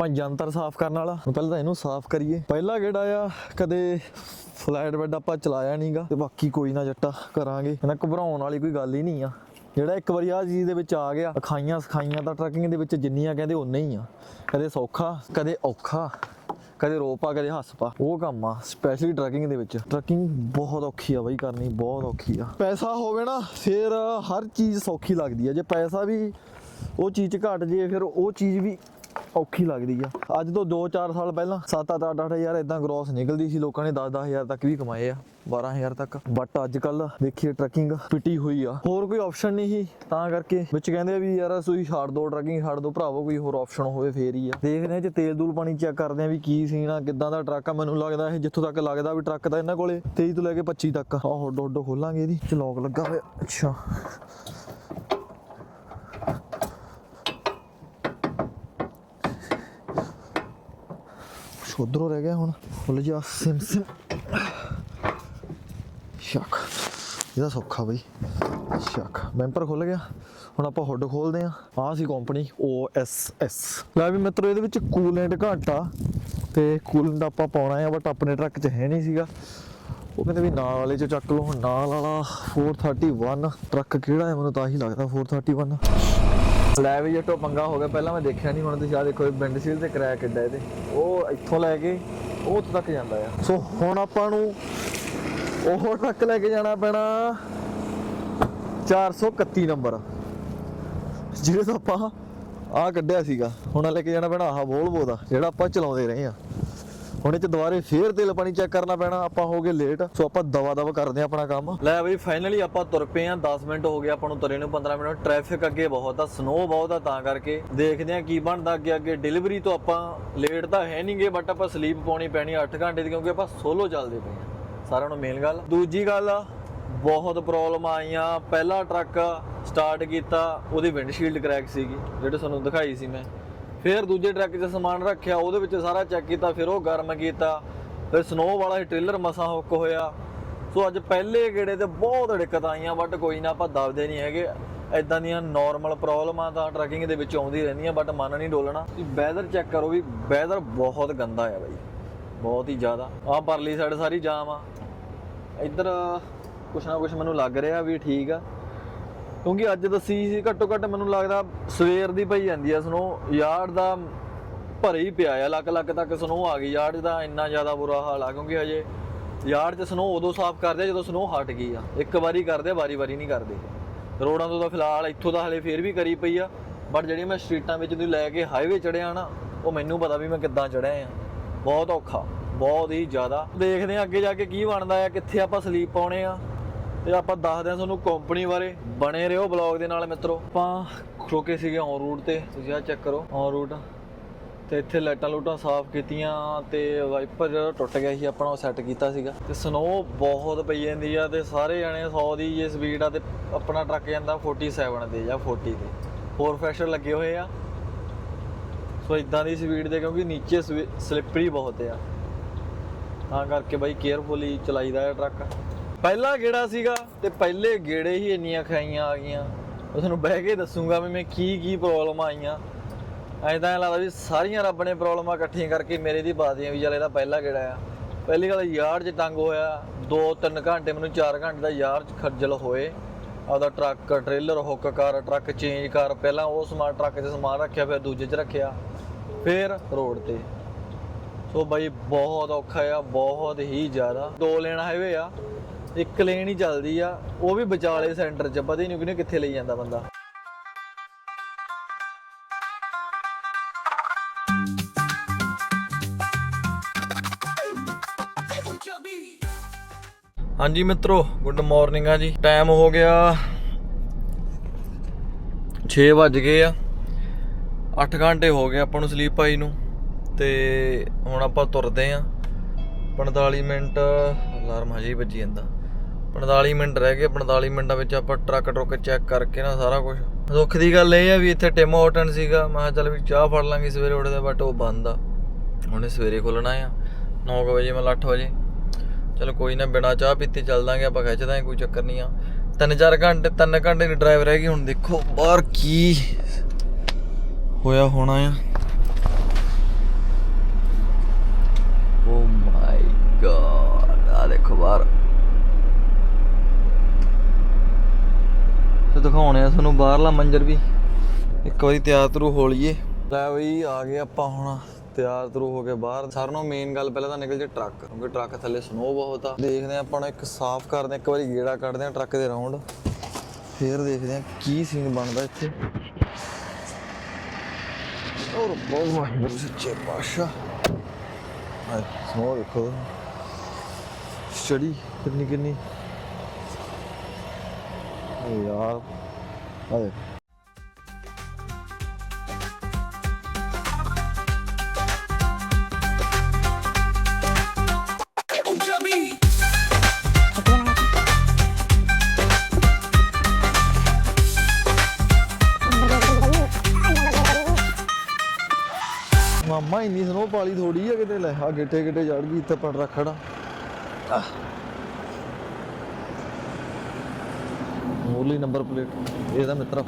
ਚੱਕ ਲਿਆ ਆਪਾਂ ਜੰਤਰ ਸਾਫ਼ ਕਰਨ ਵਾਲਾ। ਪਹਿਲਾਂ ਤਾਂ ਇਹਨੂੰ ਸਾਫ਼ ਕਰੀਏ। ਪਹਿਲਾ ਕਿਹੜਾ ਆ? ਕਦੇ ਫਲੈਟ ਬੈੱਡ ਆਪਾਂ ਚਲਾਇਆ ਨਹੀਂਗਾ। ਤੇ ਬਾਕੀ ਕੋਈ ਨਾ ਜੱਟਾ, ਕਰਾਂਗੇ। ਇਹਨਾਂ ਘਬਰਾਉਣ ਵਾਲੀ ਕੋਈ ਗੱਲ ਹੀ ਨਹੀਂ ਆ। ਜਿਹੜਾ ਇੱਕ ਵਾਰੀ ਆ ਚੀਜ਼ ਦੇ ਵਿੱਚ ਆ ਗਿਆ, ਅਖਾਈਆਂ ਸਖਾਈਆਂ ਤਾਂ ਟਰੱਕਿੰਗ ਦੇ ਵਿੱਚ ਜਿੰਨੀਆਂ ਕਹਿੰਦੇ ਉਨੇ ਹੀ ਆ। ਕਦੇ ਸੌਖਾ, ਕਦੇ ਔਖਾ, ਕਦੇ ਰੋਪਾ, ਕਦੇ ਹੱਸਪਾ। ਉਹ ਕੰਮ ਆ ਸਪੈਸ਼ਲੀ ਟਰੈਕਿੰਗ ਦੇ ਵਿੱਚ। ਟਰੈਕਿੰਗ ਬਹੁਤ ਔਖੀ ਆ ਬਾਈ, ਕਰਨੀ ਬਹੁਤ ਔਖੀ ਆ। ਪੈਸਾ ਹੋਵੇ ਨਾ, ਫਿਰ ਹਰ ਚੀਜ਼ ਸੌਖੀ ਲੱਗਦੀ ਆ। ਜੇ ਪੈਸਾ ਵੀ ਉਹ ਚੀਜ਼ 'ਚ ਘਟ ਜੇ ਫਿਰ ਉਹ ਚੀਜ਼ ਵੀ ਔਖੀ ਲੱਗਦੀ ਆ। ਅੱਜ ਤੋਂ 2-4 ਸਾਲ ਪਹਿਲਾਂ 7-8 8000 ਇਦਾਂ ਗ੍ਰੋਸ ਨਿਕਲਦੀ ਸੀ ਲੋਕਾਂ ਨੇ 10-10000 ਤੱਕ ਵੀ ਕਮਾਏ ਆ 12000 ਤੱਕ। ਬਟ ਅੱਜ ਕੱਲ ਦੇਖੀਏ ਟਰੈਕਿੰਗ ਪਿੱਟੀ ਹੋਈ ਆ। ਹੋਰ ਕੋਈ ਆਪਸ਼ਨ ਨਹੀਂ ਸੀ, ਤਾਂ ਕਰਕੇ ਵਿੱਚ ਕਹਿੰਦੇ ਵੀ ਯਾਰ ਤੁਸੀਂ ਛੱਡ ਦੋ ਟਰੈਕਿੰਗ ਛੱਡ ਦੋ ਭਰਾਵੋ, ਕੋਈ ਹੋਰ ਆਪਸ਼ਨ ਹੋਵੇ ਫੇਰ ਹੀ ਆ। ਦੇਖਦੇ ਆ ਜੇ ਤੇਲ ਦੂਲ ਪਾਣੀ ਚੈੱਕ ਕਰਦੇ ਆ ਵੀ ਕੀ ਸੀਨ ਆ, ਕਿੱਦਾਂ ਦਾ ਟਰੱਕ ਆ, ਮੈਨੂੰ ਲੱਗਦਾ ਇਹ ਜਿੱਥੋਂ ਤੱਕ ਲੱਗਦਾ ਵੀ ਟਰੱਕ ਦਾ ਇਹਨਾਂ ਕੋਲੇ 23 ਤੋਂ ਲੈ ਕੇ 25 ਤੱਕ। ਆਹ ਹੁੱਡ ਹੁੱਡ ਖੋਲਾਂਗੇ ਇਹਦੀ। ਚਲੌਕ ਲੱਗਾ ਹੋਇਆ। ਅੱਛਾ। ਉਧਰੋਂ ਰਹਿ ਗਿਆ ਹੁਣ ਖੁੱਲ ਜਾ ਸਿਮ ਸਿਮ। ਸ਼ੱਕ, ਇਹਦਾ ਸੌਖਾ ਬਈ। ਸ਼ੱਕ ਮੈਂਪਰ ਖੁੱਲ ਗਿਆ। ਹੁਣ ਆਪਾਂ ਹੁੱਡ ਖੋਲਦੇ ਆ ਆਹ ਸੀ ਕੰਪਨੀ OSS ਲੈ ਵੀ ਮਿੱਤਰੋ, ਇਹਦੇ ਵਿੱਚ ਕੂਲੈਂਟ ਘੱਟ ਆ, ਤੇ ਕੂਲੈਂਟ ਆਪਾਂ ਪਾਉਣਾ ਆ ਬਟ ਆਪਣੇ ਟਰੱਕ 'ਚ ਹੈ ਨਹੀਂ ਸੀਗਾ। ਉਹ ਕਹਿੰਦੇ ਵੀ ਨਾਲ ਵਾਲੇ 'ਚ ਚੱਕ ਲਓ, ਹੁਣ ਨਾਲ ਵਾਲਾ 431 ਟਰੱਕ ਕਿਹੜਾ ਹੈ? ਮੈਨੂੰ ਤਾਂ ਹੀ ਲੱਗਦਾ 431 ਲੈ ਵੀ ਜੱਟੋ ਪੰਗਾ ਹੋ ਗਿਆ, ਪਹਿਲਾਂ ਮੈਂ ਦੇਖਿਆ ਨਹੀਂ, ਹੁਣ ਤੁਸੀਂ ਆ ਦੇਖੋ ਵਿੰਡ ਸੀਲ ਤੇ ਕ੍ਰੈਕ ਕਿੱਡਾ ਇਹਦੇ। ਉਹ ਇੱਥੋਂ ਲੈ ਕੇ, ਉਹ ਉੱਥੋਂ ਤੱਕ ਜਾਂਦਾ ਆ। ਸੋ ਹੁਣ ਆਪਾਂ ਨੂੰ ਉਹ ਟਰੱਕ ਲੈ ਕੇ ਜਾਣਾ ਪੈਣਾ 431 ਨੰਬਰ। ਜਿਹੜੇ ਤੋਂ ਆਪਾਂ ਆ ਕੱਢਿਆ ਸੀਗਾ। ਹੁਣ ਲੈ ਕੇ ਜਾਣਾ ਪੈਣਾ ਆਹ ਵੋਲਵੋ ਦਾ, ਜਿਹੜਾ ਆਪਾਂ ਚਲਾਉਂਦੇ ਰਹੇ ਆ ਹੁਣ ਇਹ ਚ ਦੁਬਾਰੇ ਫੇਰ ਤੇਲ ਪਾਣੀ ਚੈੱਕ ਕਰਨਾ ਪੈਣਾ, ਆਪਾਂ ਹੋ ਗਏ ਲੇਟ ਸੋ ਆਪਾਂ ਦਵਾ ਦਵਾ ਕਰਦੇ ਆ ਆਪਣਾ ਕੰਮ। ਲੈ ਬਈ ਫਾਈਨਲੀ ਆਪਾਂ ਤੁਰ ਪਏ ਆ 10 ਮਿੰਟ ਹੋ ਗਏ ਆਪਾਂ ਨੂੰ ਤੁਰੇ ਨੂੰ 15 ਮਿੰਟ। ਟ੍ਰੈਫਿਕ ਅੱਗੇ ਬਹੁਤ ਆ ਸਨੋ ਬਹੁਤ ਆ ਤਾਂ ਕਰਕੇ। ਦੇਖਦੇ ਆ ਕੀ ਬਣਦਾ ਅੱਗੇ ਅੱਗੇ ਡਿਲੀਵਰੀ ਤੋਂ ਆਪਾਂ ਲੇਟ ਤਾਂ ਹੈ ਨਹੀਂਗੇ ਬਟ ਆਪਾਂ ਸਲੀਪ ਪਾਉਣੀ ਪੈਣੀ 8 ਘੰਟੇ ਦੀ, ਕਿਉਂਕਿ ਆਪਾਂ ਸੋਲੋ ਚੱਲਦੇ ਪਏ ਆ ਸਾਰਿਆਂ ਨੂੰ ਮੇਨ ਗੱਲ। ਦੂਜੀ ਗੱਲ ਆ ਬਹੁਤ ਪ੍ਰੋਬਲਮ ਆਈਆਂ। ਪਹਿਲਾ ਟਰੱਕ ਸਟਾਰਟ ਕੀਤਾ, ਉਹਦੀ ਵਿੰਡਸ਼ੀਲਡ ਕ੍ਰੈਕ ਸੀਗੀ, ਜਿਹੜੇ ਤੁਹਾਨੂੰ ਦਿਖਾਈ ਸੀ ਮੈਂ। ਫਿਰ ਦੂਜੇ ਟਰੱਕ 'ਚ ਸਮਾਨ ਰੱਖਿਆ, ਉਹਦੇ ਵਿੱਚ ਸਾਰਾ ਚੈੱਕ ਕੀਤਾ, ਫਿਰ ਉਹ ਗਰਮ ਕੀਤਾ। ਫਿਰ ਸਨੋ ਵਾਲਾ ਹੀ ਟ੍ਰੇਲਰ ਮਸਾਂ ਹੁੱਕ ਹੋਇਆ। ਸੋ ਅੱਜ ਪਹਿਲੇ ਗੇੜੇ ਤੇ ਬਹੁਤ ਦਿੱਕਤ ਆਈਆਂ ਬਟ ਕੋਈ ਨਾ, ਆਪਾਂ ਦੱਬਦੇ ਨਹੀਂ ਹੈਗੇ। ਐਦਾਂ ਦੀਆਂ ਨਾਰਮਲ ਪ੍ਰੋਬਲਮਾਂ ਤਾਂ ਟਰੈਕਿੰਗ ਦੇ ਵਿੱਚ ਆਉਂਦੀ ਰਹਿੰਦੀਆਂ ਬਟ ਮਨ ਨਹੀਂ ਡੋਲਣਾ। ਤੁਸੀਂ ਵੈਦਰ ਚੈੱਕ ਕਰੋ ਵੀ ਵੈਦਰ ਬਹੁਤ ਗੰਦਾ ਆ ਬਾਈ। ਬਹੁਤ ਹੀ ਜ਼ਿਆਦਾ। ਆਹ ਪਰਲੀ ਸਾਈਡ ਸਾਰੀ ਜਾਮ ਆ। ਇੱਧਰ ਕੁਛ ਨਾ ਕੁਛ ਮੈਨੂੰ ਲੱਗ ਰਿਹਾ ਵੀ ਠੀਕ ਆ। ਕਿਉਂਕਿ ਅੱਜ ਦੱਸੀ ਸੀ ਘੱਟੋ ਘੱਟ ਮੈਨੂੰ ਲੱਗਦਾ ਸਵੇਰ ਦੀ ਪਈ ਜਾਂਦੀ ਆ ਸਨੋ ਯਾਰਡ ਦਾ ਭਰੇ ਹੀ ਪਿਆ ਆ ਲੱਕ ਲੱਕ ਤੱਕ ਸਨੋ ਆ ਗਈ। ਯਾਰਡ ਦਾ ਇੰਨਾ ਜ਼ਿਆਦਾ ਬੁਰਾ ਹਾਲ ਆ, ਕਿਉਂਕਿ ਹਜੇ ਯਾਰਡ 'ਚ ਸਨੋ ਉਦੋਂ ਸਾਫ਼ ਕਰਦੇ ਆ ਜਦੋਂ ਸਨੋ ਹਟ ਗਈ ਆ। ਇੱਕ ਵਾਰੀ ਕਰਦੇ ਆ, ਵਾਰੀ ਵਾਰੀ ਨਹੀਂ ਕਰਦੇ। ਰੋਡਾਂ ਤੋਂ ਤਾਂ ਫਿਲਹਾਲ ਇੱਥੋਂ ਤਾਂ ਹਲੇ ਫੇਰ ਵੀ ਕਰੀ ਪਈ ਆ ਬਟ ਜਿਹੜੀ ਮੈਂ ਸਟਰੀਟਾਂ ਵਿੱਚ ਦੀ ਲੈ ਕੇ ਹਾਈਵੇ ਚੜਿਆ ਨਾ, ਉਹ ਮੈਨੂੰ ਪਤਾ ਵੀ ਮੈਂ ਕਿੱਦਾਂ ਚੜਿਆ ਆ। ਬਹੁਤ ਔਖਾ, ਬਹੁਤ ਹੀ ਜ਼ਿਆਦਾ। ਦੇਖਦੇ ਆ ਅੱਗੇ ਜਾ ਕੇ ਕੀ ਬਣਦਾ ਆ, ਕਿੱਥੇ ਆਪਾਂ ਸਲੀਪ ਪਾਉਣੇ ਆ। ਤੇ ਆਪਾਂ ਦੱਸਦੇ ਹਾਂ ਤੁਹਾਨੂੰ ਕੰਪਨੀ ਬਾਰੇ। ਬਣੇ ਰਹੋ ਬਲੌਗ ਦੇ ਨਾਲ ਮਿੱਤਰੋ। ਆਪਾਂ ਖੋਕੇ ਸੀਗੇ ਔਨ ਰੂਟ ਤੇ। ਤੁਸੀਂ ਆ ਚੈੱਕ ਕਰੋ ਔਨ ਰੂਟ ਤੇ ਇੱਥੇ ਲਾਈਟਾਂ ਲੂਟਾਂ ਸਾਫ਼ ਕੀਤੀਆਂ ਤੇ ਵਾਈਪਰ ਜਿਹੜਾ ਟੁੱਟ ਗਿਆ ਸੀ, ਆਪਣਾ ਉਹ ਸੈੱਟ ਕੀਤਾ ਸੀਗਾ। ਤੇ ਸਨੋ ਬਹੁਤ ਪਈ ਜਾਂਦੀ ਆ ਤੇ ਸਾਰੇ ਜਣੇ 100 ਦੀ ਜੇ ਸਪੀਡ ਆ ਤੇ ਆਪਣਾ ਟਰੱਕ ਜਾਂਦਾ 47 ਤੇ ਜਾਂ 40 ਤੇ। ਹੋਰ ਫੈਸ਼ਰ ਲੱਗੇ ਹੋਏ ਆ। ਸੋ ਇਦਾਂ ਦੀ ਸਪੀਡ 'ਤੇ ਕਿਉਂਕਿ ਨੀਚੇ ਸਲਿੱਪਰੀ ਬਹੁਤ ਆ। ਤਾਂ ਕਰਕੇ ਬਾਈ ਕੇਅਰਫੁਲੀ ਚਲਾਈਦਾ ਹੈ ਟਰੱਕ। ਪਹਿਲਾ ਗੇੜਾ ਸੀਗਾ ਤੇ ਪਹਿਲੇ ਗੇੜੇ ਹੀ ਇੰਨੀਆਂ ਖਾਈਆਂ ਆ ਗਈਆਂ। ਉਹ ਤੁਹਾਨੂੰ ਬਹਿ ਕੇ ਦੱਸੂਗਾ ਵੀ ਮੈਂ ਕੀ ਕੀ ਪ੍ਰੋਬਲਮ ਆਈਆਂ। ਐਂ ਤਾਂ ਲੱਗਦਾ ਵੀ ਸਾਰੀਆਂ ਰੱਬ ਨੇ ਪ੍ਰੋਬਲਮਾਂ ਇਕੱਠੀਆਂ ਕਰਕੇ ਮੇਰੇ ਦੀ ਬਾਦੀਆਂ ਵੀ ਚੱਲ ਇਹਦਾ ਪਹਿਲਾ ਗੇੜਾ ਆ। ਪਹਿਲੀ ਗੱਲ ਯਾਰ 'ਚ ਤੰਗ ਹੋਇਆ। 2-3 ਘੰਟੇ ਮੈਨੂੰ 4 ਘੰਟੇ ਦਾ ਯਾਰ 'ਚ ਖੱਜਲ ਹੋਏ। ਆਪਦਾ ਟਰੱਕ, ਟ੍ਰੇਲਰ ਹੁੱਕ ਕਰ, ਟਰੱਕ ਚੇਂਜ ਕਰ, ਪਹਿਲਾਂ ਉਹ ਸਮਾਨ ਟਰੱਕ 'ਚ ਸਮਾਨ ਰੱਖਿਆ, ਫਿਰ ਦੂਜੇ 'ਚ ਰੱਖਿਆ। ਫਿਰ ਰੋਡ ਤੇ। ਸੋ ਬਾਈ, ਬਹੁਤ ਔਖਾ ਆ, ਬਹੁਤ ਹੀ ਜ਼ਿਆਦਾ। ਦੋ ਲੈਣ ਹਾਈਵੇ ਆ। ਇੱਕ ਲੇਨ ਹੀ ਚੱਲਦੀ ਆ, ਉਹ ਵੀ ਵਿਚਾਲੇ ਸੈਂਟਰ 'ਚ, ਪਤਾ ਹੀ ਨਹੀਂ ਕਿਨੇ ਕਿੱਥੇ ਲਈ ਜਾਂਦਾ ਬੰਦਾ। ਹਾਂਜੀ ਮਿੱਤਰੋ ਗੁੱਡ ਮਾਰਨਿੰਗ ਆ ਜੀ। ਟਾਈਮ ਹੋ ਗਿਆ 6 ਵੱਜ ਗਏ ਆ। 8 ਘੰਟੇ ਹੋ ਗਏ ਆਪਾਂ ਨੂੰ ਸਲੀਪ ਆਈ ਨੂੰ, ਤੇ ਹੁਣ ਆਪਾਂ ਤੁਰਦੇ ਆ। 45 ਮਿੰਟ, ਅਲਾਰਮ ਹਜੇ ਹੀ ਵੱਜੀ ਜਾਂਦਾ। 45 ਮਿੰਟ ਰਹਿ ਗਏ 45 ਮਿੰਟਾਂ ਵਿੱਚ ਆਪਾਂ ਟਰੱਕ ਟਰੁੱਕ ਚੈੱਕ ਕਰਕੇ ਨਾ ਸਾਰਾ ਕੁਝ ਦੁੱਖ ਦੀ ਗੱਲ ਇਹ ਆ ਵੀ ਇੱਥੇ ਟਿਮ ਹੋਟਨ ਸੀਗਾ, ਮੈਂ ਚੱਲ ਵੀ ਚਾਹ ਫੜ ਲਾਂਗੀ ਸਵੇਰੇ ਉੱਠਦੇ ਬਟ ਉਹ ਬੰਦ ਆ। ਉਹਨੇ ਸਵੇਰੇ ਖੁੱਲਣਾ ਆ। 9 ਵਜੇ ਮਤਲਬ 8 ਵਜੇ। ਚਲੋ ਕੋਈ ਨਾ, ਬਿਨਾ ਚਾਹ ਪੀਤੇ ਚੱਲ ਦਾਂਗੇ, ਆਪਾਂ ਖਿੱਚ ਦਾਂਗੇ, ਕੋਈ ਚੱਕਰ ਨਹੀਂ ਆ। 3-4 ਘੰਟੇ, ਤਿੰਨ ਘੰਟੇ ਦੀ ਡਰਾਈਵ ਰਹਿ ਗਈ, ਹੁਣ ਦੇਖੋ ਬਾਹਰ ਕੀ ਹੋਇਆ ਹੋਣਾ ਆ। ਓ ਮਾਈ ਗॉड ਦਿਖਾਉਣੇ ਆ ਤੁਹਾਨੂੰ ਬਾਹਰਲਾ ਮੰਜ਼ਰ ਵੀ। ਇੱਕ ਵਾਰੀ ਤਿਆਰ ਤਰੂ ਹੋ ਲਈਏ ਲੈ ਬਈ, ਆ ਗਏ ਆਪਾਂ ਹੁਣ ਤਿਆਰ ਤਰੂ ਹੋ ਕੇ ਬਾਹਰ। ਸਾਰਿਆਂ ਨੂੰ ਮੇਨ ਗੱਲ ਪਹਿਲਾਂ ਤਾਂ ਨਿਕਲ ਜੇ ਟਰੱਕ, ਕਿਉਂਕਿ ਟਰੱਕ ਥੱਲੇ ਸਨੋ ਬਹੁਤ ਆ। ਦੇਖਦੇ ਆ ਆਪਾਂ ਨੂੰ ਇੱਕ ਸਾਫ਼ ਕਰਦੇ ਆ ਇੱਕ ਵਾਰੀ ਗੇੜਾ ਕੱਢਦੇ ਆ ਟਰੱਕ ਦੇ ਰਾਉਂਡ ਫੇਰ ਦੇਖਦੇ ਆ ਕੀ ਸੀਨ ਬਣਦਾ ਇੱਥੇ। ਔਰ ਬਹੁਤ ਵਾਹਿਗੁਰੂ ਸੱਚੇ ਪਾਤਸ਼ਾਹ। ਹਾਏ ਸਨੋ ਦੇਖੋ। ਸਟੱਡੀ ਕਿੰਨੀ ਕਿੰਨੀ। ਯਾਰ। ਹਾਏ ਮਾਮਾ, ਇੰਨੀ ਸਨੋ ਪਾਲੀ ਥੋੜੀ ਆ ਕਿਤੇ, ਲੈ, ਆ ਗਿੱਟੇ ਗਿੱਟੇ ਚੜ ਗਈ, ਇੱਥੇ ਪੜ ਰੱਖੜਾ ਮੂਲੀ ਨੰਬਰ ਪਲੇਟ, ਇਹਦਾ ਮਿੱਤਰ।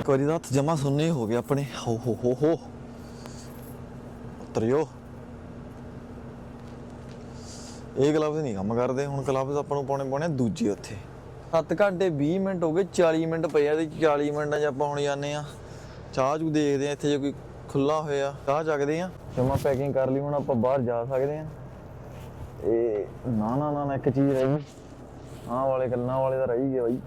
ਇੱਕ ਵਾਰੀ ਦਾ ਹੱਥ ਜਮਾ ਸੁੰਨੇ ਹੋ ਗਏ ਆਪਣੇ। ਹੋ ਹੋ ਹੋ ਹੋ। ਉਤਰਿਓ। ਇਹ ਗਲਵਜ਼ ਨਹੀਂ ਕੰਮ ਕਰਦੇ, ਹੁਣ ਗਲਵਜ਼ ਆਪਾਂ ਨੂੰ ਪਾਉਣੇ ਪਾਉਣੇ ਦੂਜੇ ਉੱਥੇ। 7 ਘੰਟੇ 20 ਮਿੰਟ ਹੋ ਗਏ 40 ਮਿੰਟ ਪਏ ਆ ਤੇ 40 ਮਿੰਟਾਂ 'ਚ ਆਪਾਂ ਹੁਣ ਜਾਂਦੇ ਆ। ਚਾਹ ਚੂ ਦੇਖਦੇ ਆ, ਇੱਥੇ ਜੇ ਕੋਈ ਖੁੱਲਾ ਹੋਇਆ, ਚਾਹ ਚੱਕਦੇ ਆ। ਜਮਾ ਪੈਕਿੰਗ ਕਰ ਲਈ, ਹੁਣ ਆਪਾਂ ਬਾਹਰ ਜਾ ਸਕਦੇ ਆ। ਇਹ ਨਾ ਨਾ ਨਾ ਇੱਕ ਚੀਜ਼ ਰਹਿ। ਆਹ ਵਾਲੇ ਗੱਲਾਂ ਵਾਲੇ ਦਾ ਰਹੀ ਗਿਆ ਬਾਈ।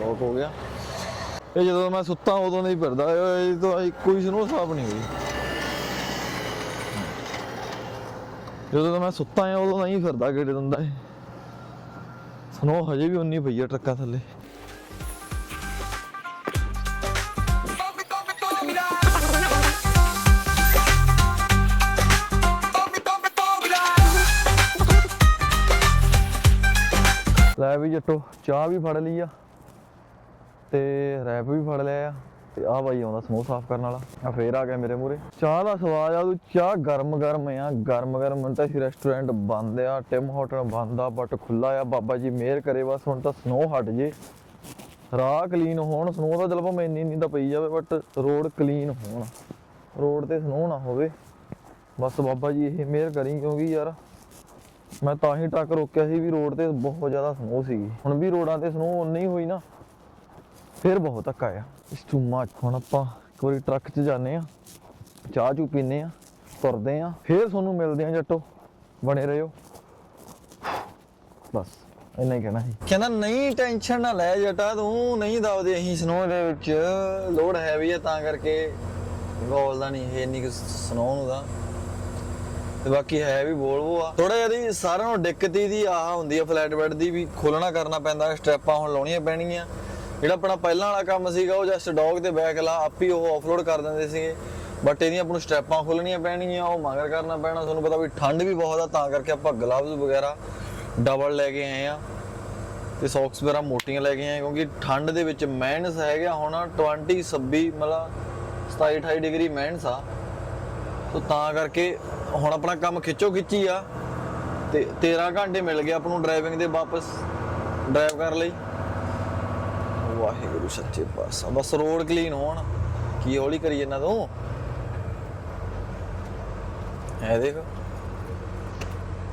ਲੋਕ ਹੋ ਗਿਆ। ਇਹ ਜਦੋਂ ਮੈਂ ਸੁੱਤਾ, ਉਦੋਂ ਨਹੀਂ ਫਿਰਦਾ। ਇਹ ਤਾਂ ਕੋਈ ਸਨੋ ਸਾਫ਼ ਨਹੀਂ ਹੋਈ। ਜਦੋਂ ਤਾਂ ਮੈਂ ਸੁੱਤਾ ਆ, ਉਦੋਂ ਨਹੀਂ ਫਿਰਦਾ ਗੇੜੇ ਦੰਦਾ ਇਹ। ਸਨੋ ਹਜੇ ਵੀ ਉਨੀ ਪਈ ਆ ਟਰੱਕਾਂ ਥੱਲੇ। ਜੱਟੋ ਚਾਹ ਵੀ ਫੜ ਲਈ ਆ ਤੇ ਰੈਪ ਵੀ ਫੜ ਲਿਆ ਆ ਤੇ ਆ ਬਾਈ ਆਉਂਦਾ ਸਮੂਹ ਸਾਫ਼ ਕਰਨ ਵਾਲਾ। ਆ ਫੇਰ ਆ ਗਿਆ ਮੇਰੇ ਮੂਰੇ ਚਾਹ ਦਾ ਸਵਾਦ ਆ ਉਹ ਚਾਹ ਗਰਮ ਗਰਮ ਆ, ਗਰਮ ਗਰਮ ਤਾਂ ਸੀ ਰੈਸਟੋਰੈਂਟ ਬੰਦ ਆ ਟਿਮ ਹੋਟਲ ਬੰਦ ਆ ਬਟ ਖੁੱਲਾ ਆ। ਬਾਬਾ ਜੀ ਮਿਹਰ ਕਰੇ ਬਸ, ਹੁਣ ਤਾਂ ਸਨੋ ਹਟ ਜੇ। ਰਾਹ ਕਲੀਨ ਹੋਣ ਸਨੋ ਤਾਂ ਚਲ ਭਾਵੇਂ ਇੰਨੀ ਇੰਨੀ ਤਾਂ ਪਈ ਜਾਵੇ ਬਟ ਰੋਡ ਕਲੀਨ ਹੋਣ। ਰੋਡ ਤੇ ਸਨੋ ਨਾ ਹੋਵੇ। ਬਸ ਬਾਬਾ ਜੀ ਇਹ ਮਿਹਰ ਕਰੀ ਕਿਉਂਕਿ ਯਾਰ ਮੈਂ ਤਾਂ ਹੀ ਟਰੱਕ ਰੋਕਿਆ ਸੀ ਵੀ ਰੋਡ ਤੇ ਬਹੁਤ ਜ਼ਿਆਦਾ ਸਨੋ ਸੀਗੀ। ਹੁਣ ਵੀ ਰੋਡਾਂ ਤੇ ਸਨੋ ਉਨੀ ਹੋਈ ਨਾ, ਫਿਰ ਬਹੁਤ ਧੱਕਾ ਆ ਇਸ ਟੂ ਮੱਚ ਹੁਣ ਆਪਾਂ ਇੱਕ ਵਾਰੀ ਟਰੱਕ 'ਚ ਜਾਂਦੇ ਆ ਚਾਹ ਚੂ ਪੀਨੇ ਆ ਤੁਰਦੇ ਆ ਫਿਰ ਤੁਹਾਨੂੰ ਮਿਲਦੇ ਆ ਜੱਟੋ, ਬਣੇ ਰਹੋ। ਬਸ, ਇੰਨਾ ਹੀ ਕਹਿਣਾ ਸੀ। ਕਹਿੰਦਾ, ਨਹੀਂ, ਟੈਨਸ਼ਨ ਨਾ ਲੈ ਜਟਾ ਤੂੰ, ਨਹੀਂ ਦਬਦੇ ਅਸੀਂ ਸਨੋ ਦੇ ਵਿੱਚ। ਲੋਡ ਹੈਵੀ ਆ ਤਾਂ ਕਰਕੇ ਗੋਲ ਦਾ ਨਹੀਂ, ਇਹ ਇੰਨੀ ਸਨੋ ਨੂੰ ਦਾ ਤੇ ਬਾਕੀ ਹੈ ਵੀ ਵੋਲਵੋ ਆ। ਥੋੜਾ ਜਿਹਾ ਦੀ ਸਾਰਿਆਂ ਨੂੰ ਦਿੱਕਤ ਦੀ ਆਹ ਹੁੰਦੀ ਆ ਫਲੈਟ ਬੈੱਡ ਦੀ ਵੀ ਖੋਲਣਾ ਕਰਨਾ ਪੈਂਦਾ ਸਟੈਪਾਂ ਹੁਣ ਲਾਉਣੀਆਂ ਪੈਣਗੀਆਂ। ਜਿਹੜਾ ਆਪਣਾ ਪਹਿਲਾਂ ਵਾਲਾ ਕੰਮ ਸੀਗਾ, ਉਹ ਜਸਟ ਡੌਗ ਤੇ ਬੈਕ ਲਾ, ਆਪ ਹੀ ਉਹ ਆਫਲੋਡ ਕਰ ਦਿੰਦੇ ਸੀਗੇ। ਬਟ ਇਹਦੀਆਂ ਆਪਾਂ ਨੂੰ ਸਟੈਪਾਂ ਖੋਲਣੀਆਂ ਪੈਣਗੀਆਂ, ਉਹ ਮਗਰ ਕਰਨਾ ਪੈਣਾ। ਤੁਹਾਨੂੰ ਪਤਾ ਵੀ ਠੰਡ ਵੀ ਬਹੁਤ ਆ, ਤਾਂ ਕਰਕੇ ਆਪਾਂ ਗਲਵਜ਼ ਵਗੈਰਾ ਡਬਲ ਲੈ ਕੇ ਆਏ ਆ। ਤੇ ਸੌਕਸ ਵਗੈਰਾ ਮੋਟੀਆਂ ਲੈ ਕੇ ਆਏ ਕਿਉਂਕਿ ਠੰਡ ਦੇ ਵਿੱਚ ਮਾਈਨਸ ਹੈਗਾ ਹੁਣ 20 26 ਮਤਲਬ 27 28 ਡਿਗਰੀ ਮੈਨਸ ਆ। ਤੋ ਤਾਂ ਕਰਕੇ ਹੁਣ ਆਪਣਾ ਕੰਮ ਖਿੱਚੋ ਖਿੱਚੀ ਆ। ਤੇ 13 ਘੰਟੇ ਮਿਲ ਗਏ ਆਪ ਨੂੰ ਡਰਾਈਵਿੰਗ ਦੇ ਵਾਪਸ ਡਰਾਈਵ ਕਰ ਲਈ। ਵਾਹਿਗੁਰੂ ਸੱਚੇ ਪਾਤਸ਼ਾਹ, ਬਸ ਰੋਡ ਕਲੀਨ ਹੋਣ। ਕੀ ਹੌਲੀ ਕਰੀ ਜਾਂਦਾ ਤੂੰ? ਐ ਦੇਖ।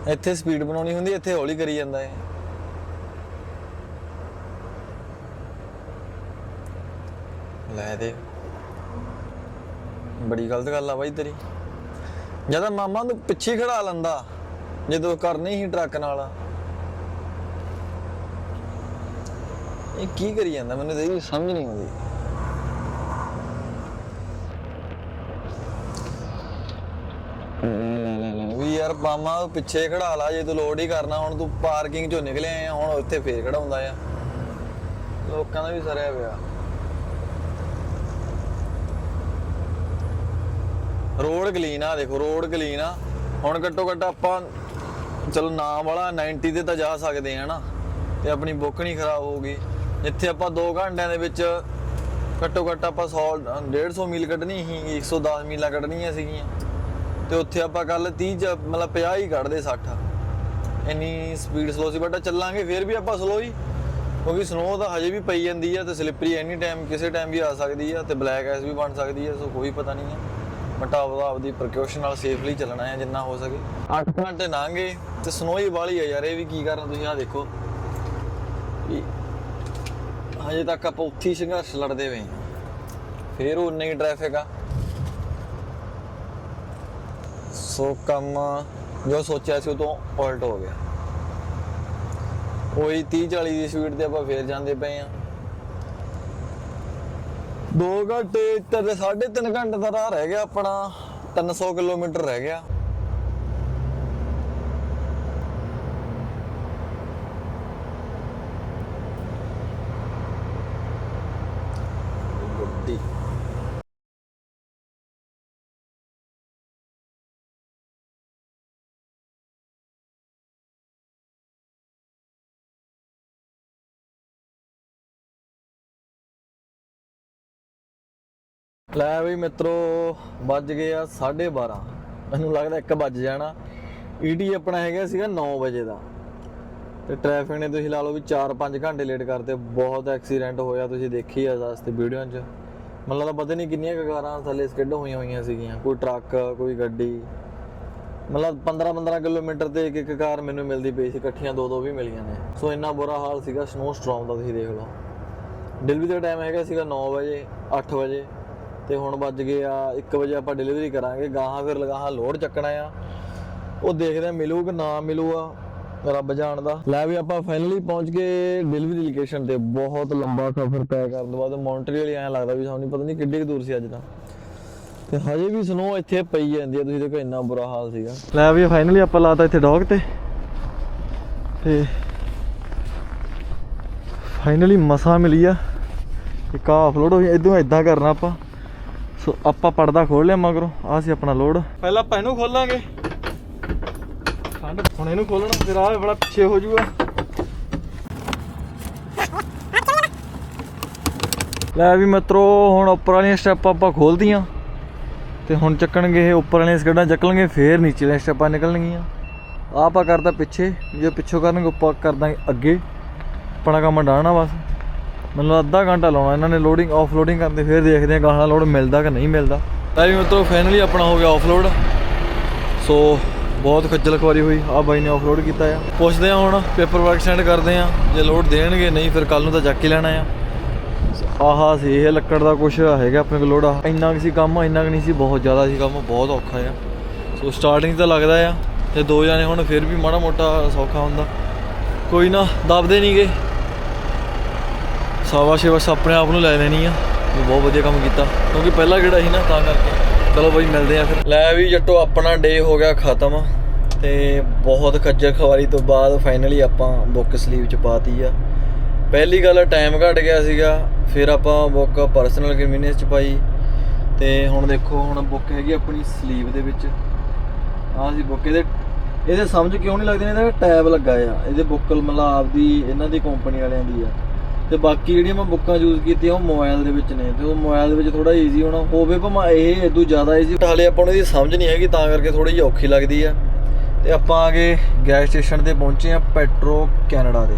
ਇੱਥੇ ਸਪੀਡ ਬਣਾਉਣੀ ਹੁੰਦੀ, ਇੱਥੇ ਹੌਲੀ ਕਰੀ ਜਾਂਦਾ ਏ ਲੈ ਦੇ ਬੜੀ ਗਲਤ ਗੱਲ ਆ ਬਾਈ ਤੇਰੀ। ਜਦੋਂ ਮਾਮਾ ਨੂੰ ਪਿੱਛੇ ਖੜਾ ਲੈਂਦਾ, ਜਦੋਂ ਕਰਨੀ ਹੀ ਟਰੱਕ ਨਾਲ। ਇਹ ਕੀ ਕਰੀ ਜਾਂਦਾ? ਮੈਨੂੰ ਤਾਂ ਇਹ ਸਮਝ ਨਹੀਂ ਆਉਂਦੀ। ਵੀ ਯਾਰ ਮਾਮਾ ਤੂੰ ਪਿੱਛੇ ਖੜਾ ਲਾ, ਜੇ ਤੂੰ ਲੋਡ ਹੀ ਕਰਨਾ, ਹੁਣ ਤੂੰ ਪਾਰਕਿੰਗ ਚੋਂ ਨਿਕਲਿਆ ਆ, ਹੁਣ ਉੱਥੇ ਫੇਰ ਖੜਾਉਂਦਾ ਆ। ਲੋਕਾਂ ਦਾ ਵੀ ਸਰਿਆ ਪਿਆ। ਰੋਡ ਕਲੀਨ ਆ, ਦੇਖੋ ਰੋਡ ਕਲੀਨ ਆ। ਹੁਣ ਘੱਟੋ ਘੱਟ ਆਪਾਂ, ਚਲੋ ਨਾਮ ਵਾਲਾ 90 ਤੇ ਤਾਂ ਜਾ ਸਕਦੇ ਆ ਨਾ। ਤੇ ਆਪਣੀ ਬੁੱਕ ਨਹੀਂ ਖਰਾਬ ਹੋਊਗੀ। ਇੱਥੇ ਆਪਾਂ 2 ਘੰਟਿਆਂ ਦੇ ਵਿੱਚ ਘੱਟੋ ਘੱਟ ਆਪਾਂ 100 150 ਮੀਲ ਕੱਢਣੀ ਸੀ 110 ਮੀਲਾਂ ਕੱਢਣੀਆਂ ਸੀਗੀਆਂ। ਤੇ ਉੱਥੇ ਆਪਾਂ ਕੱਲ 30 ਚ, ਮਤਲਬ 50 ਹੀ ਕੱਢਦੇ 60 ਇੰਨੀ ਸਪੀਡ ਸਲੋ ਸੀ ਬਟ ਚੱਲਾਂਗੇ ਫਿਰ ਵੀ ਆਪਾਂ ਸਲੋ ਹੀ। ਕਿਉਂਕਿ ਸਨੋ ਤਾਂ ਹਜੇ ਵੀ ਪਈ ਜਾਂਦੀ ਆ ਤੇ ਸਲਿੱਪਰੀ ਐਨੀ ਟਾਈਮ ਕਿਸੇ ਟਾਈਮ ਵੀ ਆ ਸਕਦੀ ਆ ਤੇ ਬਲੈਕ ਐਸ ਵੀ ਬਣ ਸਕਦੀ ਆ, ਸੋ ਕੋਈ ਪਤਾ ਨਹੀਂ ਆ। ਬਟ ਆਪਦਾ ਆਪਦੀ ਪ੍ਰੀਕਾਸ਼ਨ ਨਾਲ ਸੇਫਲੀ ਚੱਲਣਾ ਹੈ, ਜਿੰਨਾ ਹੋ ਸਕੇ। 8 ਘੰਟੇ ਲੰਘੇ ਤੇ ਸਨੋ ਹੀ ਬਾਲੀ ਆ ਯਾਰ, ਇਹ ਵੀ ਕੀ ਕਰਨਾ ਤੁਸੀਂ? ਆ ਦੇਖੋ। ਹਜੇ ਤੱਕ ਆਪਾਂ ਉੱਥੀ ਸੰਘਰਸ਼ ਲੜਦੇ ਪਏ ਹਾਂ। ਫੇਰ ਉਨਾ ਹੀ ਟ੍ਰੈਫਿਕ ਆ। ਸੋ ਕੰਮ ਜੋ ਸੋਚਿਆ ਸੀ ਉਹ ਤੋਂ ਉਲਟ ਹੋ ਗਿਆ। ਉਹੀ 30 40 ਦੀ ਸਪੀਡ ਤੇ ਆਪਾਂ ਫੇਰ ਜਾਂਦੇ ਪਏ ਆ 2 ਘੰਟੇ ਤੇ 3.5 ਘੰਟੇ ਦਾ ਰਾਹ ਰਹਿ ਗਿਆ ਆਪਣਾ। 300 ਕਿਲੋਮੀਟਰ ਰਹਿ ਗਿਆ ਗੱਡੀ ਲੈ ਵੀ ਮਿੱਤਰੋ, ਵੱਜ ਗਏ ਆ 12:30 ਮੈਨੂੰ ਲੱਗਦਾ 1 ਵੱਜ ਜਾਣਾ। ਈਟੀ ਆਪਣਾ ਹੈਗਾ ਸੀਗਾ 9 ਵਜੇ ਦਾ। ਤੇ ਟ੍ਰੈਫਿਕ ਨੇ ਤੁਸੀਂ ਲਾ ਲਓ ਵੀ 4-5 ਘੰਟੇ ਲੇਟ ਕਰਤੇ। ਬਹੁਤ ਐਕਸੀਡੈਂਟ ਹੋਇਆ, ਤੁਸੀਂ ਦੇਖੀ ਆ ਰਸਤੇ ਵੀਡੀਓ 'ਚ। ਮੈਨੂੰ ਲੱਗਦਾ ਪਤਾ ਨਹੀਂ ਕਿੰਨੀਆਂ ਕੁ ਕਾਰਾਂ ਥੱਲੇ ਸਕਿੱਡ ਹੋਈਆਂ ਹੋਈਆਂ ਸੀਗੀਆਂ। ਕੋਈ ਟਰੱਕ ਕੋਈ ਗੱਡੀ। ਮਤਲਬ 15-15 ਕਿਲੋਮੀਟਰ ਤੇ ਇੱਕ ਇੱਕ ਕਾਰ ਮੈਨੂੰ ਮਿਲਦੀ ਪਈ ਸੀ। ਇਕੱਠੀਆਂ ਦੋ ਦੋ ਵੀ ਮਿਲੀਆਂ ਨੇ। ਸੋ ਇੰਨਾ ਬੁਰਾ ਹਾਲ ਸੀਗਾ ਸਨੋ ਸਟਾਰਮ ਦਾ, ਤੁਸੀਂ ਦੇਖ ਲਓ। ਡਿਲੀਵਰੀ ਦਾ ਟਾਈਮ ਹੈਗਾ ਸੀਗਾ 9 ਵਜੇ 8 ਵਜੇ। ਤੇ ਹੁਣ ਵੱਜ ਗਏ ਆ 1 ਵਜੇ ਆਪਾਂ ਡਿਲੀਵਰੀ ਕਰਾਂਗੇ, ਗਾਹਾਂ ਫਿਰ ਲਗਾਹਾਂ ਲੋਡ ਚੱਕਣਾ ਆ। ਉਹ ਦੇਖਦੇ ਆ ਮਿਲੂ ਕਿ ਨਾ ਮਿਲੂ ਆ, ਰੱਬ ਜਾਣਦਾ। ਲੈ ਵੀ ਆਪਾਂ ਫਾਈਨਲੀ ਪਹੁੰਚ ਗਏ ਡਿਲੀਵਰੀ ਲੋਕੇਸ਼ਨ ਤੇ, ਬਹੁਤ ਲੰਬਾ ਸਫ਼ਰ ਤੈਅ ਕਰਨ ਤੋਂ ਬਾਅਦ ਮੌਂਟਰੀਅਲ ਐਂ ਲੱਗਦਾ ਵੀ ਸਾਨੂੰ ਪਤਾ ਨਹੀਂ ਕਿੱਡੀ ਕੁ ਦੂਰ ਸੀ ਅੱਜ ਤਾਂ। ਤੇ ਹਜੇ ਵੀ ਸਨੋ ਇੱਥੇ ਪਈ ਜਾਂਦੀ ਆ, ਤੁਸੀਂ ਦੇਖੋ ਇੰਨਾ ਬੁਰਾ ਹਾਲ ਸੀਗਾ। ਲੈ ਵੀ ਫਾਈਨਲੀ ਆਪਾਂ ਲਾਤਾ ਇੱਥੇ ਡੌਗ ਤੇ। ਤੇ ਫਾਈਨਲੀ ਮਸਾ ਮਿਲੀ ਆ। ਇੱਕ ਆ ਹੋਈ ਇਦੋਂ ਇਦਾਂ ਕਰਨਾ ਆਪਾਂ। ਸੋ ਆਪਾਂ ਪਰਦਾ ਖੋਲ ਲਿਆ ਮਗਰੋਂ ਆ ਸੀ ਆਪਣਾ ਲੋਡ। ਪਹਿਲਾਂ ਆਪਾਂ ਇਹਨੂੰ ਖੋਲਾਂਗੇ। ਠੰਡ ਹੁਣ ਇਹਨੂੰ ਖੋਲਣਾ ਫਿਰ ਆ ਬੜਾ ਪਿੱਛੇ ਹੋ ਜਾਊਗਾ ਲੈ ਵੀ ਮਿੱਤਰੋ ਹੁਣ ਉੱਪਰ ਵਾਲੀਆਂ ਸਟੈਪ ਆਪਾਂ ਖੋਲਦੀਆਂ ਤੇ ਹੁਣ ਚੱਕਣਗੇ ਇਹ ਉੱਪਰ ਵਾਲੀਆਂ ਸਕੜਾਂ ਚੱਕਣਗੇ ਫੇਰ ਨੀਚੇ ਵਾਲੀਆਂ ਸਟੈਪਾਂ ਨਿਕਲਣਗੀਆਂ। ਆਹ ਆਪਾਂ ਕਰਦਾ ਪਿੱਛੇ ਜੇ ਪਿੱਛੋਂ ਕਰਨਗੇ ਉੱਪਰ ਕਰ ਦਾਂਗੇ ਅੱਗੇ। ਆਪਣਾ ਕੰਮ ਡਾਣਾ ਬਸ। ਮੈਨੂੰ ਅੱਧਾ ਘੰਟਾ ਲਾਉਣਾ, ਇਹਨਾਂ ਨੇ ਲੋਡਿੰਗ ਆਫਲੋਡਿੰਗ ਕਰਦੇ ਫਿਰ ਦੇਖਦੇ ਆ ਗਾਣਾ ਲੋਡ ਮਿਲਦਾ ਕਿ ਨਹੀਂ ਮਿਲਦਾ। ਤਾਂ ਵੀ ਮਿੱਤਰੋ ਫਾਈਨਲੀ ਆਪਣਾ ਹੋ ਗਿਆ ਆਫਲੋਡ ਸੋ ਬਹੁਤ ਖੱਜਲ ਖਵਾਰੀ ਹੋਈ ਆ ਬਾਈ ਨੇ ਆਫਲੋਡ ਕੀਤਾ ਆ। ਪੁੱਛਦੇ ਆ ਹੁਣ ਪੇਪਰ ਵਰਕ ਸੈਂਡ ਕਰਦੇ ਆ ਜੇ ਲੋਡ ਦੇਣਗੇ, ਨਹੀਂ ਫਿਰ ਕੱਲ ਨੂੰ ਤਾਂ ਚੱਕ ਹੀ ਲੈਣਾ ਆ। ਆਹਾ ਸੀ, ਇਹ ਲੱਕੜ ਦਾ ਕੁਝ ਹੈਗਾ ਆਪਣੇ ਕੋਲ ਲੋੜ ਆ ਇੰਨਾ ਕੁ ਸੀ ਕੰਮ, ਇੰਨਾ ਕੁ ਨਹੀਂ ਸੀ, ਬਹੁਤ ਜ਼ਿਆਦਾ ਸੀ ਕੰਮ, ਬਹੁਤ ਔਖਾ ਆ। ਸੋ ਸਟਾਰਟਿੰਗ ਤਾਂ ਲੱਗਦਾ ਆ, ਤੇ ਦੋ ਜਾਣੇ ਹੁਣ ਫਿਰ ਵੀ ਮਾੜਾ ਮੋਟਾ ਸੌਖਾ ਹੁੰਦਾ। ਕੋਈ ਨਾ, ਦਬਦੇ ਨਹੀਂ ਸਾਵਾ ਸੇਵਾ ਬਸ ਆਪਣੇ ਆਪ ਨੂੰ ਲੈ ਲੈਣੀ ਆ। ਬਹੁਤ ਵਧੀਆ ਕੰਮ ਕੀਤਾ। ਕਿਉਂਕਿ ਪਹਿਲਾ ਕਿਹੜਾ ਸੀ ਨਾ, ਤਾਂ ਕਰਕੇ। ਚਲੋ ਬਾਈ, ਮਿਲਦੇ ਆ ਫਿਰ। ਲੈ ਵੀ ਜੱਟੋ, ਆਪਣਾ ਡੇ ਹੋ ਗਿਆ ਖਤਮ। ਤੇ ਬਹੁਤ ਖੱਜਲ ਖਵਾਰੀ ਤੋਂ ਬਾਅਦ ਫਾਈਨਲੀ ਆਪਾਂ ਬੁੱਕ ਸਲੀਵ ਚ ਪਾਤੀ ਆ। ਪਹਿਲੀ ਗੱਲ ਟਾਈਮ ਘਟ ਗਿਆ ਸੀਗਾ। ਫਿਰ ਆਪਾਂ ਬੁੱਕ ਪਰਸਨਲ ਕਨਵੀਨੀਅੰਸ ਚ ਪਾਈ। ਤੇ ਹੁਣ ਦੇਖੋ, ਹੁਣ ਬੁੱਕ ਹੈਗੀ ਆਪਣੀ ਸਲੀਵ ਦੇ ਵਿੱਚ। ਆਹ ਸੀ ਬੁੱਕ ਇਹਦੇ ਇਹਦੇ ਸਮਝ ਕਿਉਂ ਨਹੀਂ ਲੱਗਦੇ? ਨੇ ਇਹਦਾ ਟੈਬ ਲੱਗਾ ਆ। ਇਹਦੇ ਬੁੱਕਲ ਮਤਲਬ ਆਪਦੀ ਇਹਨਾਂ ਦੀ ਕੰਪਨੀ ਵਾਲਿਆਂ ਦੀ ਆ। ਤੇ ਬਾਕੀ ਜਿਹੜੀਆਂ ਮੈਂ ਬੁੱਕਾਂ ਯੂਜ਼ ਕੀਤੀਆਂ ਉਹ ਮੋਬਾਈਲ ਦੇ ਵਿੱਚ ਨੇ ਤੇ ਉਹ ਮੋਬਾਈਲ ਦੇ ਵਿੱਚ ਥੋੜਾ ਈਜ਼ੀ ਹੋਣਾ, ਹੋਵੇ ਭਾਵੇਂ ਇਹ ਇਦੋਂ ਜ਼ਿਆਦਾ ਈਜ਼ੀ ਹਾਲੇ ਆਪਾਂ ਨੂੰ ਇਹਦੀ ਸਮਝ ਨਹੀਂ ਹੈਗੀ, ਤਾਂ ਕਰਕੇ ਥੋੜੀ ਜਿਹੀ ਔਖੀ ਲੱਗਦੀ ਆ। ਤੇ ਆਪਾਂ ਆ ਗਏ ਗੈਸ ਸਟੇਸ਼ਨ ਤੇ ਪਹੁੰਚੇ ਆ ਪੈਟਰੋ ਕੈਨੇਡਾ ਦੇ।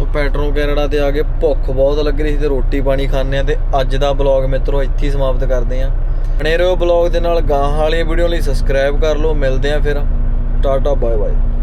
ਉਹ ਪੈਟਰੋ ਕੈਨੇਡਾ ਤੇ ਆ ਕੇ ਭੁੱਖ ਬਹੁਤ ਲੱਗ ਰਹੀ ਸੀ ਤੇ ਰੋਟੀ ਪਾਣੀ ਖਾਣੇ ਆ ਤੇ ਅੱਜ ਦਾ ਬਲੌਗ ਮਿੱਤਰੋ ਇੱਥੇ ਹੀ ਸਮਾਪਤ ਕਰਦੇ ਆ ਬਣੇ ਰਹੋ ਬਲੌਗ ਦੇ ਨਾਲ ਗਾਂ ਵਾਲੀਆਂ ਵੀਡੀਓ ਲਈ ਸਬਸਕ੍ਰਾਈਬ ਕਰ ਲਓ, ਮਿਲਦੇ ਆ ਫਿਰ। Tata bye bye